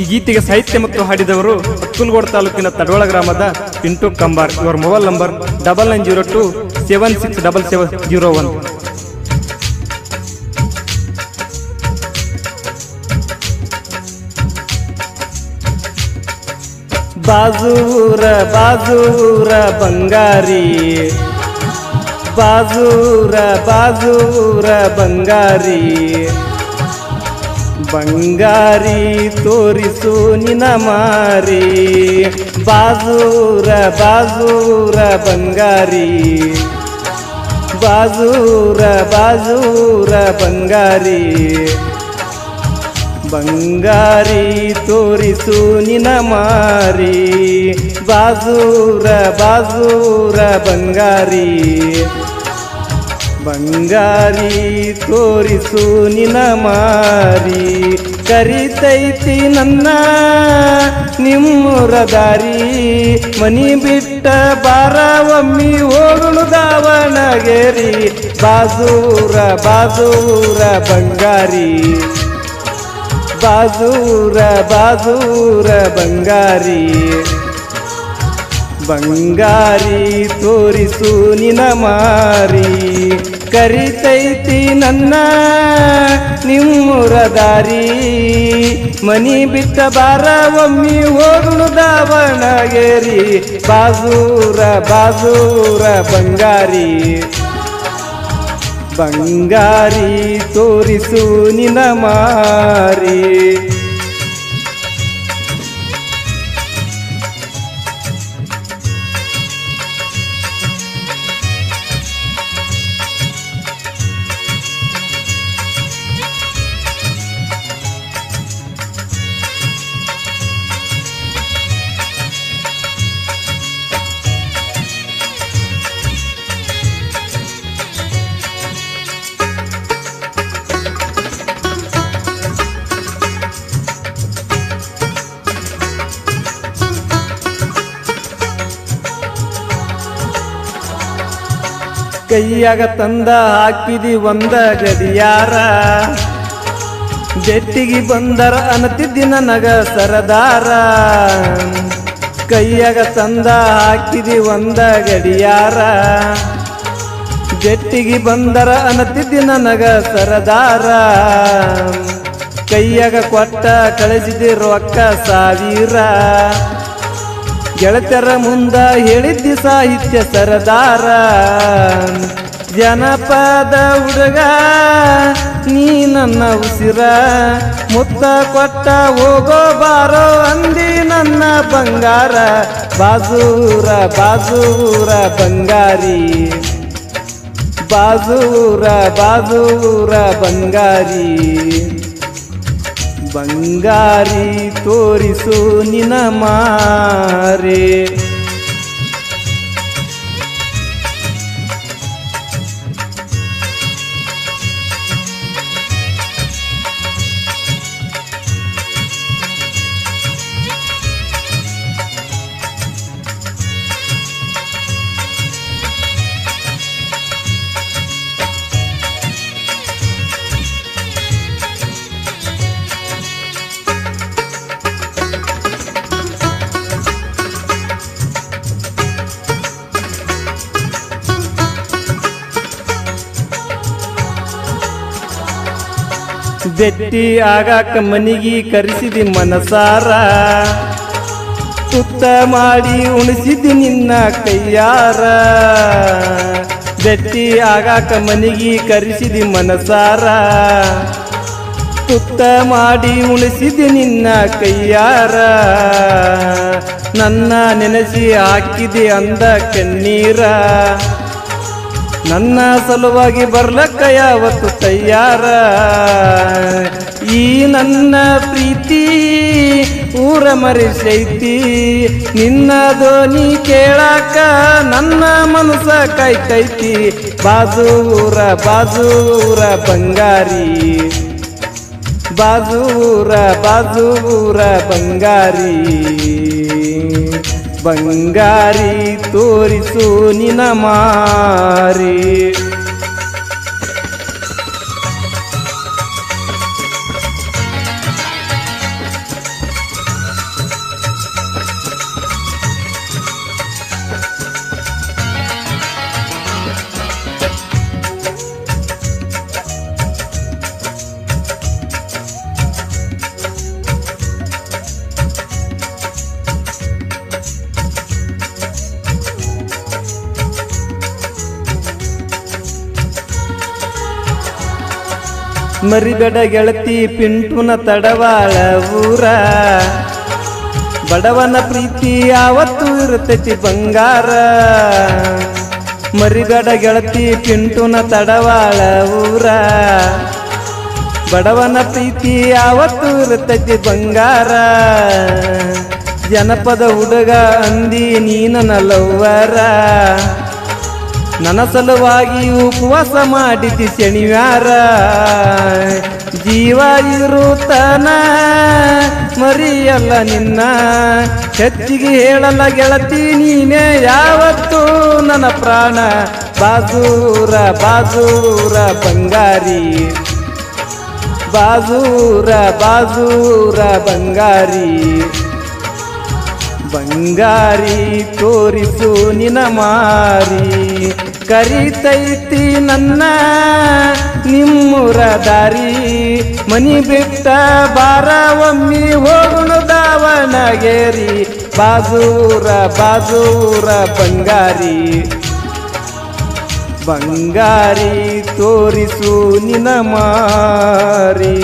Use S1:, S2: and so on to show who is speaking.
S1: ಈ ಗೀತೆಗೆ ಸಾಹಿತ್ಯ ಮತ್ತು ಹಾಡಿದವರು ಅಕ್ಕುಲ್ಗೋಡ್ ತಾಲೂಕಿನ ತಡೋಳ ಗ್ರಾಮದ ಪಿಂಟು ಕಂಬಾರ್. ಇವರ mobile number double nine zero two seven six double seven zero one. ಬಾಜೂರ ಬಾಜೂರ ಬಂಗಾರಿ. ಬಾಜೂರ ಬಾಜೂರ ಬಂಗಾರಿ. ಬಂಗಾರಿ ತೋರಿಸು ನಿನ ಮಾರಿ. ಬಾಜೂರ ಬಾಜೂರ ಬಂಗಾರಿ. ಬಾಜೂರ ಬಾಜೂರ ಬಂಗಾರಿ. ಬಂಗಾರಿ ತೋರಿಸು ನಿನ ಮಾರಿ. ಬಾಜೂರ ಬಾಜೂರ ಬಂಗಾರಿ. ಬಂಗಾರಿ ತೋರಿಸು ನಿನ ಮಾರಿ, ಕರಿತೈತಿ ನನ್ನ ನಿಮ್ಮೂರ ದಾರಿ. ಮನಿ ಬಿಟ್ಟ ಬಾರ ಒಮ್ಮಿ ಹೋಗಲು ದಾವಣಗೆರಿ, ಬಾಜೂರ ಬಾಜೂರ ಬಂಗಾರಿ. ಬಾಜೂರ ಬಾಜೂರ ಬಂಗಾರಿ. ಬಂಗಾರಿ ತೋರಿಸು ನಿನ ಮಾರಿ, ಕರಿತೈತಿ ನನ್ನ ನಿಮ್ಮೂರ ದಾರಿ. ಮನಿ ಬಿಟ್ಟ ಬಾರ ಒಮ್ಮಿ ಹೋಗಲು ದಾವಣಗೆರಿ. ಬಾಜೂರ ಬಾಜೂರ ಬಂಗಾರಿ. ಬಂಗಾರಿ ತೋರಿಸು ನಿನ ಮಾರಿ. ಕೈಯಾಗ ತಂದ ಹಾಕಿದಿ ಒಂದ ಗಡಿಯಾರ. ಜೆಟ್ಟಿಗೆ ಬಂದರ ಅನತಿದ್ದಿ ನನಗ ಸರದಾರ. ಕೈಯಾಗ ತಂದ ಹಾಕಿದಿ ಒಂದ ಗಡಿಯಾರ. ಜೆಟ್ಟಿಗೆ ಬಂದರ ಅನತಿದ್ದಿ ನನಗ ಸರದಾರ. ಕೈಯಾಗ ಕೊಟ್ಟ ಕಳಿಸಿದಿ ರೊಕ್ಕ ಸಾವಿರ. ಗೆಳತರ ಮುಂದ ಹೇಳಿದ್ದಿ ಸಾಹಿತ್ಯ ಸರದಾರ. ಜನಪದ ಹುಡುಗ, ನೀ ನನ್ನ ಉಸಿರ, ಮುತ್ತ ಕೊಟ್ಟ ಹೋಗೋ ಬಾರೋ ಅಂದಿ ನನ್ನ ಬಂಗಾರ. ಬಾಜೂರ ಬಾಜೂರ ಬಂಗಾರಿ. ಬಾಜೂರ ಬಾಜೂರ ಬಂಗಾರಿ. ಬಂಗಾರಿ ತೋರಿಸು ನಿನ ಮಾರೆ. ಬೆಟ್ಟಿ ಆಗಾಕ ಮನಿಗಿ ಕರೆಸಿದಿ ಮನಸಾರ. ತುತ್ತ ಮಾಡಿ ಉಣಿಸಿದಿ ನಿನ್ನ ಕೈಯಾರ. ಬೆಟ್ಟಿ ಆಗಾಕ ಮನಿಗಿ ಕರೆಸಿದಿ ಮನಸಾರ. ತುತ್ತ ಮಾಡಿ ಉಣಿಸಿದಿ ನಿನ್ನ ಕೈಯಾರ. ನನ್ನ ನೆನೆಸಿ ಹಾಕಿದಿ ಅಂದ ಕಣ್ಣೀರ. ನನ್ನ ಸಲುವಾಗಿ ಬರ್ಲಕ್ಕ ಯಾವತ್ತು ತಯ್ಯಾರ ಈ ನನ್ನ ಪ್ರೀತಿ ಊರ ಮರೆಸೈತಿ. ನಿನ್ನ ಧ್ವನಿ ಕೇಳಾಕ ನನ್ನ ಮನಸ ಕೈ ಕೈತಿ ಬಾಜೂರ ಬಾಜೂರ ಬಂಗಾರಿ. ಬಾಜೂರ ಬಾಜೂರ ಬಂಗಾರಿ. ಬಂಗಾರಿ ತೋರಿಸು ನಿನ ಮಾರಿ ಮರಿಬೇಡ ಗೆಳತಿ ಪಿಂಟುನ ತಡವಾಳ ಊರ. ಬಡವನ ಪ್ರೀತಿ ಯಾವತ್ತು ಇರುತ್ತಿ ಬಂಗಾರ. ಮರಿಬೇಡ ಗೆಳತಿ ಪಿಂಟುನ ತಡವಾಳ ಊರ. ಬಡವನ ಪ್ರೀತಿ ಯಾವತ್ತು ಇರುತ್ತಿ ಬಂಗಾರ. ಜನಪದ ಹುಡುಗ ಅಂದಿ ನೀನ ಲವ್ವರ. ನನ್ನ ಸಲುವಾಗಿ ಉಪವಾಸ ಮಾಡಿದ್ದಿ ಶನಿವಾರ. ಜೀವ ಇರುತ್ತಾನ, ಮರಿಯಲ್ಲ ನಿನ್ನ. ಹೆಚ್ಚಿಗೆ ಹೇಳಲ್ಲ ಗೆಳತಿ ನೀನೇ, ಯಾವತ್ತು ನನ್ನ ಪ್ರಾಣ. ಬಾಜೂರ ಬಾಜೂರ ಬಂಗಾರಿ. ಬಾಜೂರ ಬಾಜೂರ ಬಂಗಾರಿ. ಬಂಗಾರಿ ತೋರಿಸು ನಿನ ಮಾರಿ. ಕರಿತೈತಿ ನನ್ನ ನಿಮ್ಮೂರ ದಾರಿ. ಮನಿ ಬಿಟ್ಟ ಬಾರ ಒಮ್ಮಿ ಹೋಗುಣು ದಾವಣಗೆರಿ. ಬಾಜೂರ ಬಾಜೂರ ಬಂಗಾರಿ. ಬಂಗಾರಿ ತೋರಿಸು ನಿನ ಮಾರಿ.